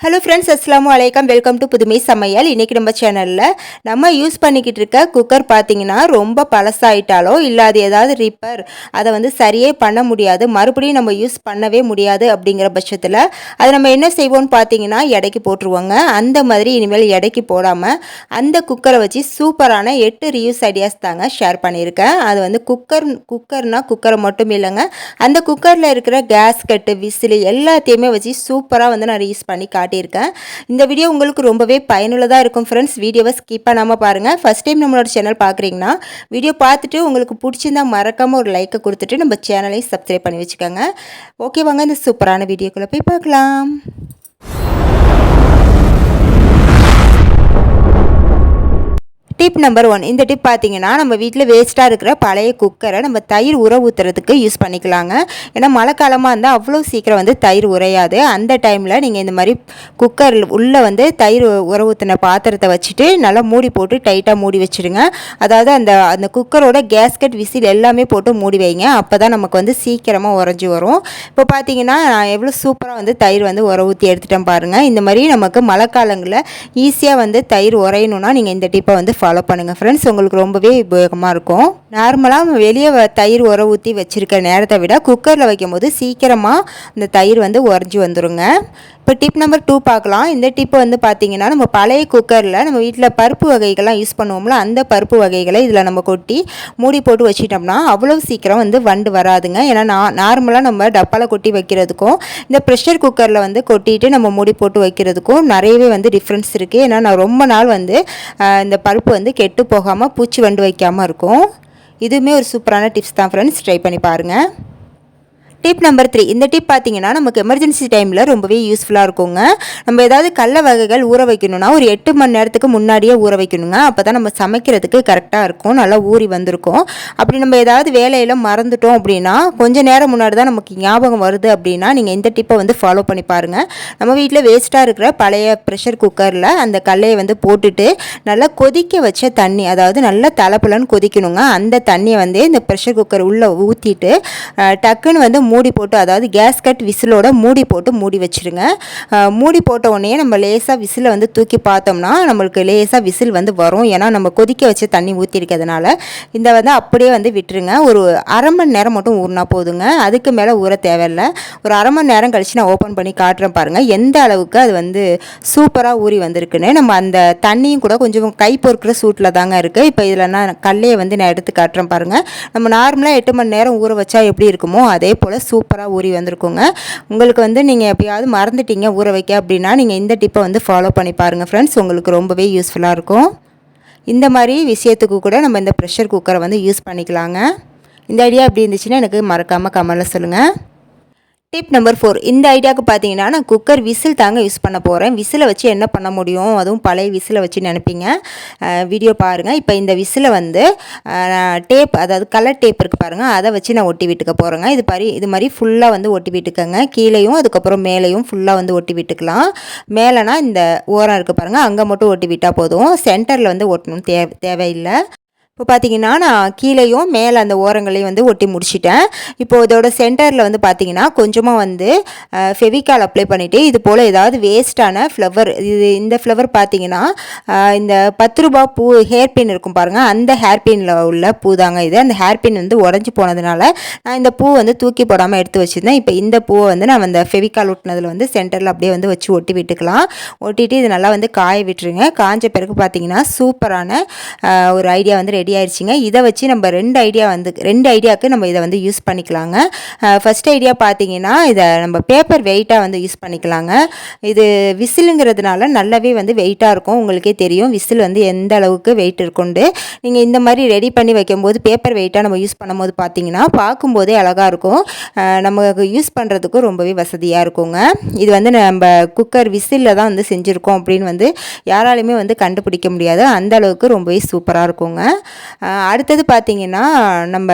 Hello friends அஸ்லாமு வலைக்கம் welcome to புதுமை சமையல் இன்றைக்கி நம்ம சேனலில் நம்ம யூஸ் பண்ணிக்கிட்டு இருக்க குக்கர் பார்த்தீங்கன்னா ரொம்ப பழசாயிட்டாலோ இல்லை அது ஏதாவது ரிப்பேர் அதை வந்து சரியே பண்ண முடியாது. மறுபடியும் நம்ம யூஸ் பண்ணவே முடியாது அப்படிங்கிற பட்சத்தில் அதை நம்ம என்ன செய்வோம்னு பார்த்தீங்கன்னா எடைக்கு போட்டுருவோங்க. அந்த மாதிரி இனிமேல் எடைக்கு போடாமல் அந்த குக்கரை வச்சு சூப்பரான எட்டு ரியூஸ் ஐடியாஸ் தாங்க ஷேர் பண்ணியிருக்கேன். அது வந்து குக்கர் குக்கர்னால் குக்கரை மட்டும் இல்லைங்க. அந்த குக்கரில் இருக்கிற கேஸ் கட்டு விசிலு எல்லாத்தையுமே வச்சு சூப்பராக வந்து நான் யூஸ் பண்ணி காட்டியிருக்கேன். இந்த வீடியோ உங்களுக்கு ரொம்பவே பயனுள்ளதாக இருக்கும் ஃப்ரெண்ட்ஸ் வீடியோவை ஸ்கிப் பண்ணாமல் பாருங்கள் ஃபஸ்ட் டைம் நம்மளோட சேனல் பார்க்குறீங்கன்னா வீடியோ பார்த்துட்டு உங்களுக்கு பிடிச்சிருந்தா மறக்காமல் ஒரு லைக்கை கொடுத்துட்டு நம்ம சேனலையும் சப்ஸ்கிரைப் பண்ணி வச்சுக்கோங்க. ஓகே வாங்க இந்த சூப்பரான வீடியோக்குள்ளே போய் பார்க்கலாம். டிப் நம்பர் ஒன் இந்த டிப் பார்த்தீங்கன்னா நம்ம வீட்டில் வேஸ்ட்டாக இருக்கிற பழைய குக்கரை நம்ம தயிர் உர ஊற்றுறதுக்கு யூஸ் பண்ணிக்கலாங்க. ஏன்னா மழை காலமாக இருந்தால் அவ்வளோ சீக்கிரம் வந்து தயிர் உரையாது அந்த டைமில் நீங்கள் இந்த மாதிரி குக்கர் உள்ளே வந்து தயிர் உர ஊற்றின பாத்திரத்தை வச்சுட்டு நல்லா மூடி போட்டு டைட்டாக மூடி வச்சுடுங்க. அதாவது அந்த அந்த குக்கரோட கேஸ்கட் விசில் எல்லாமே போட்டு மூடி வைங்க. அப்போ தான் நமக்கு வந்து சீக்கிரமாக உறைஞ்சி வரும். இப்போ பார்த்தீங்கன்னா நான் எவ்வளோ சூப்பராக வந்து தயிர் வந்து உர ஊற்றி எடுத்துட்டேன் பாருங்கள் இந்த மாதிரி நமக்கு மழை காலங்களில் ஈஸியாக வந்து தயிர் உரையணுன்னா நீங்கள் இந்த டிப்பை வந்து ஃபாலோ பண்ணுங்கள் ஃப்ரெண்ட்ஸ் உங்களுக்கு ரொம்பவே உபயோகமாக இருக்கும். நார்மலாக வெளியே வ- தயிர் உர ஊற்றி வச்சுருக்க நேரத்தை விட குக்கரில் வைக்கும்போது சீக்கிரமாக அந்த தயிர் வந்து உறைஞ்சி வந்துருங்க. இப்போ டிப் நம்பர் டூ பார்க்கலாம். இந்த டிப் வந்து பார்த்தீங்கன்னா நம்ம பழைய குக்கரில் நம்ம வீட்டில் பருப்பு வகைகள்லாம் யூஸ் பண்ணுவோம்ல அந்த பருப்பு வகைகளை இதில் நம்ம கொட்டி மூடி போட்டு வச்சிட்டோம்னா அவ்வளோ சீக்கிரம் வந்து வண்டு வராதுங்க. ஏன்னா நான் நார்மலாக நம்ம டப்பாவில் கொட்டி வைக்கிறதுக்கும் இந்த ப்ரெஷர் குக்கரில் வந்து கொட்டிட்டு நம்ம மூடி போட்டு வைக்கிறதுக்கும் நிறையவே வந்து டிஃப்ரென்ஸ் இருக்குது ஏன்னா நான் ரொம்ப நாள் வந்து இந்த பருப்பு வந்து கெட்டு போகாமல் பூச்சி வண்டு வைக்காமல் இருக்கும். இதுவுமே ஒரு சூப்பரான டிப்ஸ் தான் ஃப்ரெண்ட்ஸ் ட்ரை பண்ணி பாருங்கள் டிப் நம்பர் த்ரீ இந்த டிப் பார்த்தீங்கன்னா நமக்கு எமர்ஜென்சி டைமில் ரொம்பவே யூஸ்ஃபுல்லாக இருக்குங்க. நம்ம ஏதாவது கடல வகைகள் ஊற வைக்கணும்னா ஒரு எட்டு மணி நேரத்துக்கு முன்னாடியே ஊற வைக்கணுங்க. அப்போ தான் நம்ம சமைக்கிறதுக்கு கரெக்டாக இருக்கும். நல்லா ஊறி வந்திருக்கும். அப்படி நம்ம ஏதாவது வேலையில் மறந்துட்டோம் அப்படின்னா கொஞ்சம் நேரம் முன்னாடி தான் நமக்கு ஞாபகம் வருது அப்படின்னா நீங்கள் இந்த டிப்பை வந்து ஃபாலோ பண்ணி பாருங்கள் நம்ம வீட்டில் வேஸ்ட்டாக இருக்கிற பழைய ப்ரெஷர் குக்கரில் அந்த கல்லையை வந்து போட்டுட்டு நல்லா கொதிக்க வச்ச தண்ணி அதாவது நல்லா தலைப்புலன்னு கொதிக்கணுங்க. அந்த தண்ணியை வந்து இந்த ப்ரெஷர் குக்கர் உள்ளே ஊற்றிட்டு டக்குன்னு வந்து மூடி போட்டு அதாவது கேஸ் கட் விசிலோட மூடி போட்டு மூடி வச்சிருங்க. மூடி போட்ட உடனே நம்ம லேசாக விசிலை வந்து தூக்கி பார்த்தோம்னா நம்மளுக்கு லேசாக விசில் வந்து வரும். ஏன்னா நம்ம கொதிக்க வச்சு தண்ணி ஊற்றிருக்கிறதுனால இந்த வந்து அப்படியே வந்து விட்டுருங்க. ஒரு அரை மணி நேரம் மட்டும் ஊறினா போதுங்க. அதுக்கு மேலே ஊற தேவையில்ல. ஒரு அரை மணி நேரம் கழித்து நான் ஓப்பன் பண்ணி காட்டுறேன் பாருங்கள் எந்த அளவுக்கு அது வந்து சூப்பராக ஊறி வந்திருக்குன்னு. நம்ம அந்த தண்ணியும் கூட கொஞ்சம் கை பொறுக்கிற சூட்டில் தாங்க இருக்குது இப்போ இதில் நான் கல்லையை வந்து நான் எடுத்து காட்டுறேன் பாருங்கள் நம்ம நார்மலாக எட்டு மணி நேரம் ஊற வச்சா எப்படி இருக்குமோ அதே போல் சூப்பராக ஊறி வந்திருக்குங்க. உங்களுக்கு வந்து நீங்கள் எப்பயாவது மறந்துட்டீங்க ஊற வைக்க அப்படின்னா நீங்கள் இந்த டிப்பை வந்து ஃபாலோ பண்ணி பாருங்கள் ஃப்ரெண்ட்ஸ் உங்களுக்கு ரொம்பவே யூஸ்ஃபுல்லாக இருக்கும். இந்த மாதிரி விஷயத்துக்கு கூட நம்ம இந்த ப்ரெஷர் குக்கரை வந்து யூஸ் பண்ணிக்கலாங்க. இந்த ஐடியா எப்படி இருந்துச்சுன்னா எனக்கு மறக்காமல் கமெண்டில் சொல்லுங்கள் டிப் நம்பர் ஃபோர் இந்த ஐடியாவுக்கு பார்த்தீங்கன்னா நான் குக்கர் விசில் தாங்க யூஸ் பண்ண போகிறேன் விசிலை வச்சு என்ன பண்ண முடியும்? அதுவும் பழைய விசிலை வச்சு நினைப்பீங்க. வீடியோ பாருங்கள் இப்போ இந்த விசிலை வந்து டேப் அதாவது கலர் டேப் இருக்குது பாருங்கள் அதை வச்சு நான் ஒட்டி விட்டுக்க போகிறேங்க இது மாதிரி இது மாதிரி ஃபுல்லாக வந்து ஒட்டி விட்டுக்கங்க. கீழேயும் அதுக்கப்புறம் மேலேயும் ஃபுல்லாக வந்து ஒட்டி விட்டுக்கலாம். மேலேனா இந்த ஓரம் இருக்குது பாருங்கள் அங்கே மட்டும் ஒட்டி விட்டால் போதும். சென்டரில் வந்து ஒட்டணும். தேவை தேவையில்லை. இப்போ பார்த்தீங்கன்னா நான் கீழேயும் மேலே அந்த ஓரங்களையும் வந்து ஒட்டி முடிச்சிட்டேன். இப்போ இதோட சென்டரில் வந்து பார்த்தீங்கன்னா கொஞ்சமாக வந்து ஃபெவிக்கால் அப்ளை பண்ணிவிட்டு இது போல் ஏதாவது வேஸ்ட்டான ஃப்ளவர் இது இந்த ஃப்ளவர் பார்த்தீங்கன்னா இந்த பத்து ரூபா பூ ஹேர் பின் இருக்கும் பாருங்கள் அந்த ஹேர் பின்னில் உள்ள பூ தாங்க இது. அந்த ஹேர் பின் வந்து உடஞ்சி போனதுனால நான் இந்த பூ வந்து தூக்கி போடாமல் எடுத்து வச்சுருந்தேன். இப்போ இந்த பூவை வந்து நான் அந்த ஃபெவிக்கால் ஒட்டினதில் வந்து சென்டரில் அப்படியே வந்து வச்சு ஒட்டி விட்டுக்கலாம். ஒட்டிட்டு இது நல்லா வந்து காய விட்டுருங்க. காஞ்ச பிறகு பார்த்தீங்கன்னா சூப்பரான ஒரு ஐடியா வந்து ரெடி ஆயிடுச்சுங்க இதை வச்சு நம்ம ரெண்டு ஐடியா வந்து ரெண்டு ஐடியாவுக்கு நம்ம இதை வந்து யூஸ் பண்ணிக்கலாங்க. ஃபஸ்ட் ஐடியா பார்த்தீங்கன்னா இதை நம்ம பேப்பர் வெயிட்டாக வந்து யூஸ் பண்ணிக்கலாங்க. இது விசிலுங்கிறதுனால நல்லாவே வந்து வெயிட்டாக இருக்கும். உங்களுக்கே தெரியும். விசில் வந்து எந்த அளவுக்கு வெயிட் இருக்குண்டு. நீங்கள் இந்த மாதிரி ரெடி பண்ணி வைக்கும்போது பேப்பர் வெயிட்டாக நம்ம யூஸ் பண்ணும்போது பார்த்தீங்கன்னா பார்க்கும்போதே அழகாக இருக்கும். நமக்கு யூஸ் பண்ணுறதுக்கும் ரொம்பவே வசதியாக இருக்குங்க. இது வந்து நம்ம குக்கர் விசிலில் தான் வந்து செஞ்சுருக்கோம் அப்படின்னு வந்து யாராலையுமே வந்து கண்டுபிடிக்க முடியாது. அந்த அளவுக்கு ரொம்பவே சூப்பராக இருக்குங்க. அடுத்தது பார்த்திங்கன்னா நம்ம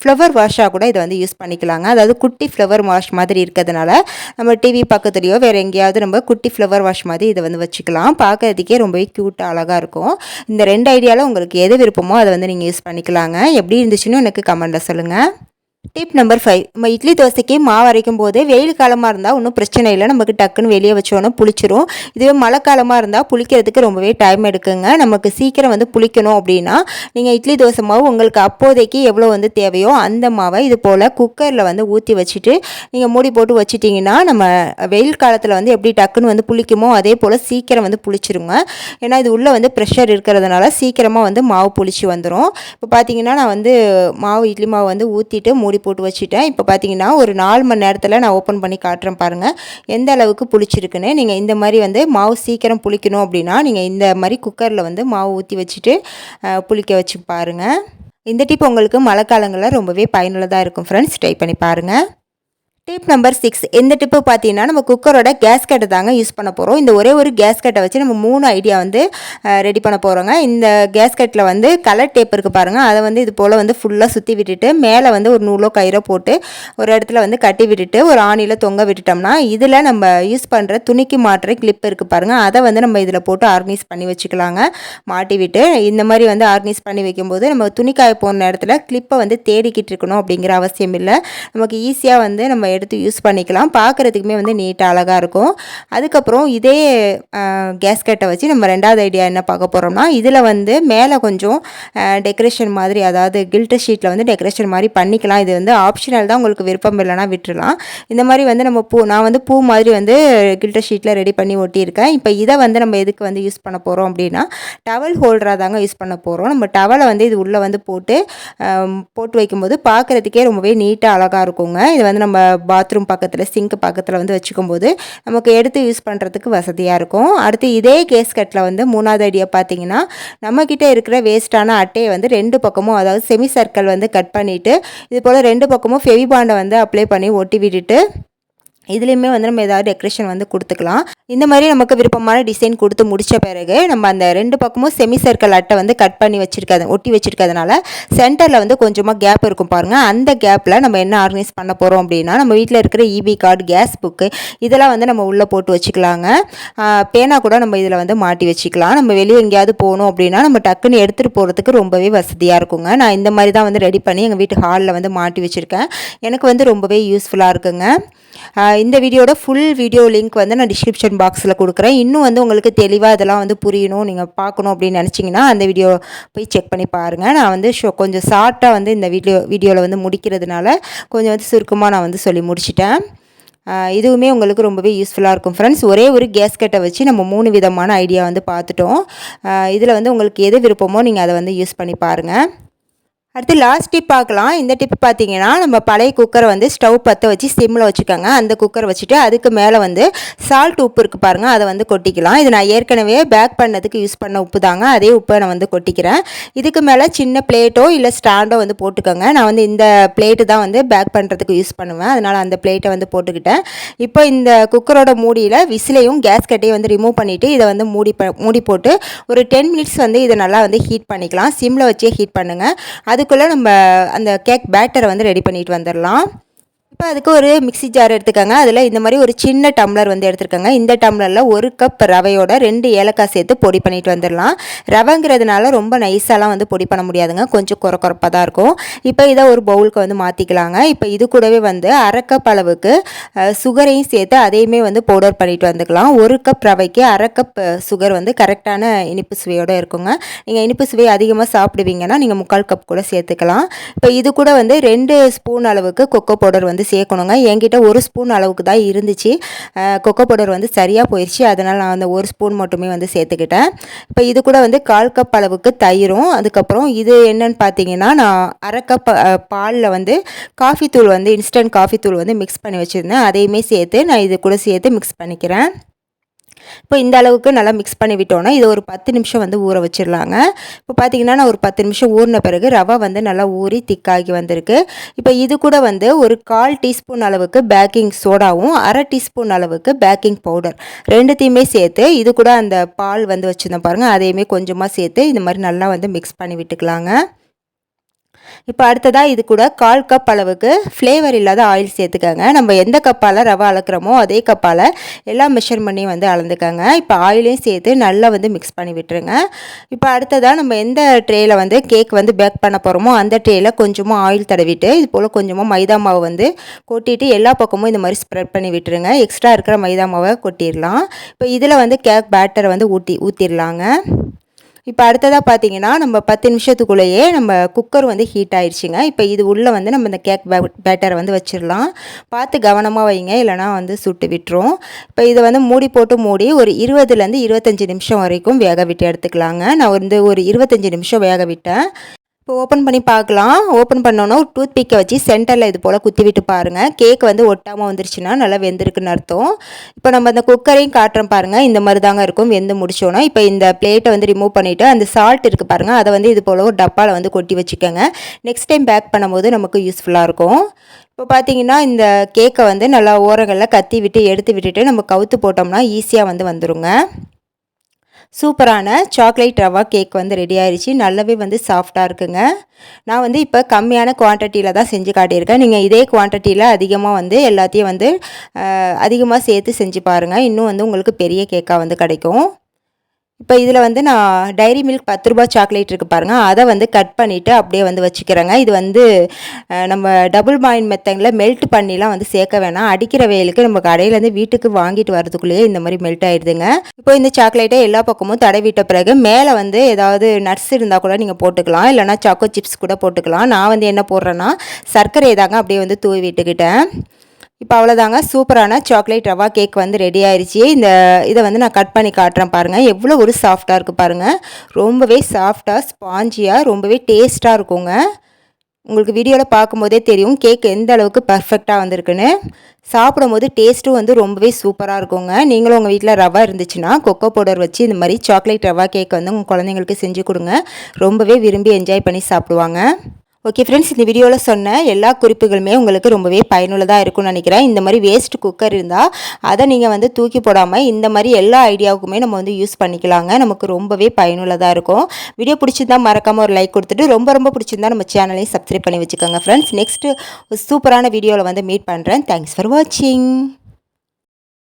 ஃப்ளவர் வாஷாக கூட இதை வந்து யூஸ் பண்ணிக்கலாங்க. அதாவது குட்டி ஃப்ளவர் வாஷ் மாதிரி இருக்கிறதுனால நம்ம டிவி பக்கத்துலேயோ வேறு எங்கேயாவது நம்ம குட்டி ஃப்ளவர் வாஷ் மாதிரி இதை வந்து வச்சுக்கலாம். பார்க்கறதுக்கே ரொம்பவே க்யூட்டாக அழகாக இருக்கும். இந்த ரெண்டு ஐடியாவில் உங்களுக்கு எது விருப்பமோ அதை வந்து நீங்கள் யூஸ் பண்ணிக்கலாங்க. எப்படி இருந்துச்சுன்னு எனக்கு கமெண்ட்டில் சொல்லுங்கள் டிப் நம்பர் ஃபைவ் நம்ம இட்லி தோசைக்கு மாவு அரைக்கும் போது வெயில் காலமாக இருந்தால் ஒன்றும் பிரச்சனை இல்லை. நமக்கு டக்குன்னு வெளியே வச்சோன்னா புளிச்சிரும். இதுவே மழை காலமாக இருந்தால் புளிக்கிறதுக்கு ரொம்பவே டைம் எடுக்குங்க. நமக்கு சீக்கிரம் வந்து புளிக்கணும் அப்படின்னா நீங்கள் இட்லி தோசை மாவு உங்களுக்கு அப்போதைக்கு எவ்வளோ வந்து தேவையோ அந்த மாவை இது போல் குக்கரில் வந்து ஊற்றி வச்சுட்டு நீங்கள் மூடி போட்டு வச்சிட்டிங்கன்னா நம்ம வெயில் காலத்தில் வந்து எப்படி டக்குன்னு வந்து புளிக்குமோ அதே போல் சீக்கிரம் வந்து புளிச்சிருங்க. ஏன்னா இது உள்ளே வந்து ப்ரெஷர் இருக்கிறதுனால சீக்கிரமாக வந்து மாவு புளிச்சு வந்துடும் இப்போ பார்த்தீங்கன்னா நான் வந்து மாவு இட்லி மாவு வந்து ஊற்றிட்டு மூடி போட்டு வச்சுட்டேன். இப்போ பார்த்தீங்கன்னா ஒரு நாலு மணி நேரத்தில் நான் ஓப்பன் பண்ணி காட்டுறேன் பாருங்கள் எந்த அளவுக்கு புளிச்சிருக்குன்னு. நீங்கள் இந்த மாதிரி வந்து மாவு சீக்கிரம் புளிக்கணும் அப்படின்னா நீங்கள் இந்த மாதிரி குக்கரில் வந்து மாவு ஊற்றி வச்சுட்டு புளிக்க வச்சு பாருங்கள் இந்த டிப் உங்களுக்கு மழை காலங்களில் ரொம்பவே பயனுள்ளதாக இருக்கும். ஃப்ரெண்ட்ஸ் ட்ரை பண்ணி பாருங்கள் டிப் நம்பர் சிக்ஸ் இந்த டிப்பு பார்த்தீங்கன்னா நம்ம குக்கரோட கேஸ்கெட்டை தாங்க யூஸ் பண்ண போகிறோம் இந்த ஒரே ஒரு கேஸ்கெட்டை வச்சு நம்ம மூணு ஐடியா வந்து ரெடி பண்ண போகிறோங்க இந்த கேஸ்கெட்டில் வந்து கலர் டேப் இருக்குது பாருங்கள் அதை வந்து இது போல் வந்து ஃபுல்லாக சுற்றி விட்டுட்டு மேலே வந்து ஒரு நூலோ கயிறோ போட்டு ஒரு இடத்துல வந்து கட்டி விட்டுட்டு ஒரு ஆணியில் தொங்க விட்டுட்டோம்னா இதில் நம்ம யூஸ் பண்ணுற துணிக்கு மாற்றுற கிளிப் இருக்குது பாருங்கள் அதை வந்து நம்ம இதில் போட்டு ஆர்கனைஸ் பண்ணி வச்சுக்கலாங்க. மாட்டி விட்டு இந்த மாதிரி வந்து ஆர்கனைஸ் பண்ணி வைக்கும்போது நம்ம துணிக்காய போன இடத்துல கிளிப்பை வந்து தேடிக்கிட்டு இருக்கணும் அப்படிங்கிற அவசியம் இல்லை. நமக்கு ஈஸியாக வந்து நம்ம எடுத்து யூஸ் பண்ணிக்கலாம். பார்க்குறதுக்குமே வந்து நீட்டாக அழகாக இருக்கும். அதுக்கப்புறம் இதே கேஸ்கட்டை வச்சு நம்ம ரெண்டாவது ஐடியா என்ன பார்க்க போகிறோம்னா இதில் வந்து மேலே கொஞ்சம் டெக்கரேஷன் மாதிரி அதாவது கில்டர் ஷீட்டில் வந்து டெக்கரேஷன் மாதிரி பண்ணிக்கலாம். இது வந்து ஆப்ஷனல் தான் உங்களுக்கு விருப்பம் இல்லைனா விட்டுடலாம் இந்த மாதிரி வந்து நம்ம பூ நான் வந்து பூ மாதிரி வந்து கில்டர் ஷீட்டில் ரெடி பண்ணி ஒட்டியிருக்கேன். இப்போ இதை வந்து நம்ம எதுக்கு வந்து யூஸ் பண்ண போகிறோம் அப்படின்னா டவல் ஹோல்டராக தாங்க யூஸ் பண்ண போகிறோம் நம்ம டவலை வந்து இது உள்ளே வந்து போட்டு போட்டு வைக்கும்போது பார்க்குறதுக்கே ரொம்பவே நீட்டாக அழகாக இருக்குங்க. இது வந்து நம்ம பாத்ரூம் பக்கத்தில் சிங்க் பக்கத்தில் வந்து வச்சுக்கும் போது நமக்கு எடுத்து யூஸ் பண்ணுறதுக்கு வசதியாக இருக்கும். அடுத்து இதே கேஸ் கட்டில் வந்து மூணாவது ஐடியா பார்த்தீங்கன்னா நம்மக்கிட்ட இருக்கிற வேஸ்ட்டான அட்டையை வந்து ரெண்டு பக்கமும் அதாவது செமி சர்க்கிள் வந்து கட் பண்ணிவிட்டு இது போல் ரெண்டு பக்கமும் ஃபெவி பாண்டை வந்து அப்ளை பண்ணி ஒட்டி விட்டுட்டு இதுலேயுமே வந்து நம்ம ஏதாவது டெக்கரேஷன் வந்து கொடுத்துக்கலாம். இந்த மாதிரி நமக்கு விருப்பமான டிசைன் கொடுத்து முடித்த பிறகு நம்ம அந்த ரெண்டு பக்கமும் செமி சர்க்கிள் அட்டை வந்து கட் பண்ணி வச்சுருக்காது ஒட்டி வச்சுருக்கிறதுனால சென்டரில் வந்து கொஞ்சமாக கேப் இருக்கும் பாருங்கள் அந்த கேப்பில் நம்ம என்ன ஆர்கனைஸ் பண்ண போகிறோம் அப்படின்னா நம்ம வீட்டில் இருக்கிற இபி கார்டு கேஸ் புக்கு இதெல்லாம் வந்து நம்ம உள்ளே போட்டு வச்சுக்கலாங்க. பேனா கூட நம்ம இதில் வந்து மாட்டி வச்சுக்கலாம். நம்ம வெளியே எங்கேயாவது போகணும் அப்படின்னா நம்ம டக்குன்னு எடுத்துகிட்டு போகிறதுக்கு ரொம்பவே வசதியாக இருக்குங்க. நான் இந்த மாதிரி தான் வந்து ரெடி பண்ணி எங்கள் வீட்டு ஹாலில் வந்து மாட்டி வச்சுருக்கேன். எனக்கு வந்து ரொம்பவே யூஸ்ஃபுல்லாக இருக்குங்க. இந்த வீடியோட ஃபுல் வீடியோ லிங்க் வந்து நான் டிஸ்கிரிப்ஷன் பாக்ஸில் கொடுக்குறேன். இன்னும் வந்து உங்களுக்கு தெளிவாக இதெல்லாம் வந்து புரியணும் நீங்கள் பார்க்கணும் அப்படின்னு நினச்சிங்கன்னா அந்த வீடியோ போய் செக் பண்ணி பாருங்கள் நான் வந்து ஷோ கொஞ்சம் ஷார்ட்டாக வந்து இந்த வீடியோ வீடியோவில் வந்து முடிக்கிறதுனால கொஞ்சம் வந்து சுருக்கமாக நான் வந்து சொல்லி முடிச்சிட்டேன். இதுவுமே உங்களுக்கு ரொம்பவே யூஸ்ஃபுல்லாக இருக்கும் ஃப்ரெண்ட்ஸ் ஒரே ஒரு கேஸ்கெட்டை வச்சு நம்ம மூணு விதமான ஐடியா வந்து பார்த்துட்டோம். இதில் வந்து உங்களுக்கு எது விருப்பமோ நீங்கள் அதை வந்து யூஸ் பண்ணி பாருங்கள் அடுத்து லாஸ்ட் டிப் பார்க்கலாம். இந்த டிப் பார்த்தீங்கன்னா நம்ம பழைய குக்கரை வந்து ஸ்டவ் பற்ற வச்சு சிம்மில் வச்சுக்கோங்க. அந்த குக்கரை வச்சுட்டு அதுக்கு மேலே வந்து சால்ட் உப்பு இருக்குது பாருங்கள் அதை வந்து கொட்டிக்கலாம். இது நான் ஏற்கனவே பேக் பண்ணதுக்கு யூஸ் பண்ண உப்பு தாங்க. அதே உப்பை நான் வந்து கொட்டிக்கிறேன். இதுக்கு மேலே சின்ன பிளேட்டோ இல்லை ஸ்டாண்டோ வந்து போட்டுக்கோங்க. நான் வந்து இந்த பிளேட்டு தான் வந்து பேக் பண்ணுறதுக்கு யூஸ் பண்ணுவேன். அதனால் அந்த பிளேட்டை வந்து போட்டுக்கிட்டேன். இப்போ இந்த குக்கரோட மூடியில் விசிலையும் கேஸ் கட்டையும் வந்து ரிமூவ் பண்ணிவிட்டு இதை வந்து மூடி மூடி போட்டு ஒரு டென் மினிட்ஸ் வந்து இதை நல்லா வந்து ஹீட் பண்ணிக்கலாம். சிம்மில் வச்சே ஹீட் பண்ணுங்கள் அது அதுக்குள்ளே நம்ம அந்த கேக் பேட்டரை வந்து ரெடி பண்ணிட்டு வந்துடலாம் இப்போ அதுக்கு ஒரு மிக்சி ஜார் எடுத்துக்கோங்க. அதில் இந்த மாதிரி ஒரு சின்ன டம்ளர் வந்து எடுத்துருக்கோங்க இந்த டம்ளரில் ஒரு கப் ரவையோட ரெண்டு ஏலக்காய் சேர்த்து பொடி பண்ணிட்டு வந்துடலாம். ரவைங்கிறதுனால ரொம்ப நைஸாலாம் வந்து பொடி பண்ண முடியாதுங்க. கொஞ்சம் குறை குறப்பாக தான் இருக்கும். இப்போ இதை ஒரு பவுலுக்கு வந்து மாற்றிக்கலாங்க இப்போ இது கூடவே வந்து அரை கப் அளவுக்கு சுகரையும் சேர்த்து அதையுமே வந்து பவுடர் பண்ணிட்டு வந்துக்கலாம். ஒரு கப் ரவைக்கு அரை கப் சுகர் வந்து கரெக்டான இனிப்பு சுவையோடு இருக்குங்க. நீங்கள் இனிப்பு சுவை அதிகமாக சாப்பிடுவீங்கன்னா நீங்கள் முக்கால் கப் கூட சேர்த்துக்கலாம். இப்போ இது கூட வந்து ரெண்டு ஸ்பூன் அளவுக்கு கொக்கோ பவுடர் வந்து வந்து சேர்க்கணுங்க. என்கிட்ட ஒரு ஸ்பூன் அளவுக்கு தான் இருந்துச்சு. கொக்கோ பவுடர் வந்து சரியாக போயிடுச்சு அதனால் நான் அந்த ஒரு ஸ்பூன் மட்டுமே வந்து சேர்த்துக்கிட்டேன். இப்போ இது கூட வந்து கால் கப் அளவுக்கு தயிரும் அதுக்கப்புறம் இது என்னன்னு பார்த்தீங்கன்னா நான் அரை கப் பாலில் வந்து காஃபி தூள் வந்து இன்ஸ்டன்ட் காஃபி தூள் வந்து மிக்ஸ் பண்ணி வச்சுருந்தேன். அதையுமே சேர்த்து நான் இது கூட சேர்த்து மிக்ஸ் பண்ணிக்கிறேன். இப்போ இந்த அளவுக்கு நல்லா மிக்ஸ் பண்ணி விட்டோன்னா இது ஒரு பத்து நிமிஷம் வந்து ஊற வச்சிடலாங்க. இப்போ பார்த்தீங்கன்னா நான் ஒரு பத்து நிமிஷம் ஊறின பிறகு ரவை வந்து நல்லா ஊறி திக்காகி வந்திருக்கு. இப்போ இது கூட வந்து ஒரு கால் டீஸ்பூன் அளவுக்கு பேக்கிங் சோடாவும் அரை டீஸ்பூன் அளவுக்கு பேக்கிங் பவுடர் ரெண்டுத்தையுமே சேர்த்து இது கூட அந்த பால் வந்து வச்சுருந்தோம் பாருங்கள் அதையுமே கொஞ்சமாக சேர்த்து இந்த மாதிரி நல்லா வந்து மிக்ஸ் பண்ணி விட்டுக்கலாங்க. இப்போ அடுத்ததாக இது கூட கால் கப் அளவுக்கு ஃப்ளேவர் இல்லாத ஆயில் சேர்த்துக்கோங்க. நம்ம எந்த கப்பால் ரவை அளக்குறோமோ அதே கப்பால் எல்லா மெஷர் பண்ணி வந்து அளந்துக்கோங்க. இப்போ ஆயிலையும் சேர்த்து நல்லா வந்து மிக்ஸ் பண்ணி விட்டுருங்க. இப்போ அடுத்ததாக நம்ம எந்த ட்ரேயில் வந்து கேக் வந்து பேக் பண்ண போகிறோமோ அந்த ட்ரேயில் கொஞ்சமாக ஆயில் தடவிட்டு இது போல் கொஞ்சமாக மைதா மாவு வந்து கொட்டிட்டு எல்லா பக்கமும் இந்த மாதிரி ஸ்ப்ரெட் பண்ணி விட்டுருங்க. எக்ஸ்ட்ரா இருக்கிற மைதா மாவை கொட்டிடலாம். இப்போ இதில் வந்து கேக் பேட்டரை வந்து ஊற்றி ஊற்றிடலாங்க இப்போ அடுத்ததாக பார்த்தீங்கன்னா நம்ம பத்து நிமிஷத்துக்குள்ளேயே நம்ம குக்கர் வந்து ஹீட் ஆயிடுச்சுங்க. இப்போ இது உள்ளே வந்து நம்ம இந்த கேக் பேட்டரை வந்து வச்சிடலாம். பார்த்து கவனமாக வைங்க. இல்லைனா வந்து சுட்டு விட்டுரும். இப்போ இதை வந்து மூடி போட்டு மூடி ஒரு இருபதுலேருந்து இருபத்தஞ்சி நிமிஷம் வரைக்கும் வேக விட்டு எடுத்துக்கலாங்க. நான் வந்து ஒரு இருபத்தஞ்சி நிமிஷம் வேக விட்டேன். இப்போ ஓப்பன் பண்ணி பார்க்கலாம். ஓப்பன் பண்ணோன்னா ஒரு டூத் பிக்கை வச்சு சென்டரில் இது போல் குத்தி விட்டு பாருங்கள் கேக் வந்து ஒட்டாமல் வந்துருச்சுன்னா நல்லா வெந்திருக்குன்னு அர்த்தம். இப்போ நம்ம அந்த குக்கரையும் காட்டுறோம் பாருங்கள் இந்த மாதிரி தாங்க இருக்கும். வெந்து முடிச்சோன்னா இப்போ இந்த பிளேட்டை வந்து ரிமூவ் பண்ணிவிட்டு அந்த சால்ட் இருக்குது பாருங்கள் அதை வந்து இது போல் ஒரு டப்பாவில் வந்து கொட்டி வச்சுக்கோங்க. நெக்ஸ்ட் டைம் பேக் பண்ணும்போது நமக்கு யூஸ்ஃபுல்லாக இருக்கும். இப்போ பார்த்தீங்கன்னா இந்த கேக்கை வந்து நல்லா ஓரங்களில் கத்தி விட்டு எடுத்து விட்டுட்டு நம்ம கவுத்து போட்டோம்னா ஈஸியாக வந்து வந்துடுங்க சூப்பரான சாக்லேட் ரவா கேக் வந்து ரெடி ஆயிடுச்சு நல்லாவே வந்து சாஃப்டாக இருக்குங்க. நான் வந்து இப்போ கம்மியான குவான்டிட்டியில் தான் செஞ்சு காட்டியிருக்கேன். நீங்கள் இதே குவான்டிட்டியில் அதிகமாக வந்து எல்லாத்தையும் வந்து அதிகமாக சேர்த்து செஞ்சு பாருங்கள் இன்னும் வந்து உங்களுக்கு பெரிய கேக்காக வந்து கிடைக்கும். இப்போ இதில் வந்து நான் டைரி மில்க் பத்து ரூபா சாக்லேட் இருக்குது பாருங்கள் அதை வந்து கட் பண்ணிவிட்டு அப்படியே வந்து வச்சுக்கிறேங்க. இது வந்து நம்ம டபுள் பாயின் மெத்தங்கில் மெல்ட் பண்ணிலாம் வந்து சேர்க்க வேணாம். அடிக்கிற வெயிலுக்கு நம்ம கடையிலேருந்து வீட்டுக்கு வாங்கிட்டு வரதுக்குள்ளேயே இந்த மாதிரி மெல்ட் ஆகிடுதுங்க இப்போ இந்த சாக்லேட்டை எல்லா பக்கமும் தடவிட்ட பிறகு மேலே வந்து ஏதாவது நட்ஸ் இருந்தால் கூட நீங்கள் போட்டுக்கலாம். இல்லைனா சாக்கோ சிப்ஸ் கூட போட்டுக்கலாம். நான் வந்து என்ன போடுறேன்னா சர்க்கரை தாங்க அப்படியே வந்து தூவி விட்டுக்கிட்டேன். இப்போ அவ்வளோதாங்க சூப்பரான சாக்லேட் ரவா கேக் வந்து ரெடி ஆயிடுச்சு இந்த இதை வந்து நான் கட் பண்ணி காட்டுறேன் பாருங்கள் எவ்வளோ ஒரு சாஃப்டாக இருக்குது பாருங்கள் ரொம்பவே சாஃப்டாக ஸ்பாஞ்சியாக ரொம்பவே டேஸ்ட்டாக இருக்குங்க. உங்களுக்கு வீடியோவில் பார்க்கும்போதே தெரியும் கேக் எந்த அளவுக்கு பர்ஃபெக்டாக வந்திருக்குன்னு. சாப்பிடும்போது டேஸ்ட்டும் வந்து ரொம்பவே சூப்பராக இருக்குங்க. நீங்களும் உங்கள் வீட்டில் ரவா இருந்துச்சுன்னா கொக்கோ பவுடர் வச்சு இந்த மாதிரி சாக்லேட் ரவா கேக் வந்து உங்கள் குழந்தைங்களுக்கு செஞ்சு கொடுங்க. ரொம்பவே விரும்பி என்ஜாய் பண்ணி சாப்பிடுவாங்க. ஓகே ஃப்ரெண்ட்ஸ் இந்த வீடியோவில் சொன்ன எல்லா குறிப்புகளுமே உங்களுக்கு ரொம்பவே பயனுள்ளதாக இருக்கும்னு நினைக்கிறேன். இந்த மாதிரி வேஸ்ட் குக்கர் இருந்தால் அதை நீங்கள் வந்து தூக்கி போடாமல் இந்த மாதிரி எல்லா ஐடியாவுக்குமே நம்ம வந்து யூஸ் பண்ணிக்கலாங்க. நமக்கு ரொம்பவே பயனுள்ளதாக இருக்கும். வீடியோ பிடிச்சிருந்தா மறக்காமல் ஒரு லைக் கொடுத்துட்டு ரொம்ப ரொம்ப பிடிச்சிருந்தா நம்ம சேனலையும் சப்ஸ்கிரைப் பண்ணி வச்சுக்கோங்க ஃப்ரெண்ட்ஸ் நெக்ஸ்ட்டு சூப்பரான வீடியோவில் வந்து மீட் பண்ணுறேன் தேங்க்ஸ் ஃபார் வாட்சிங்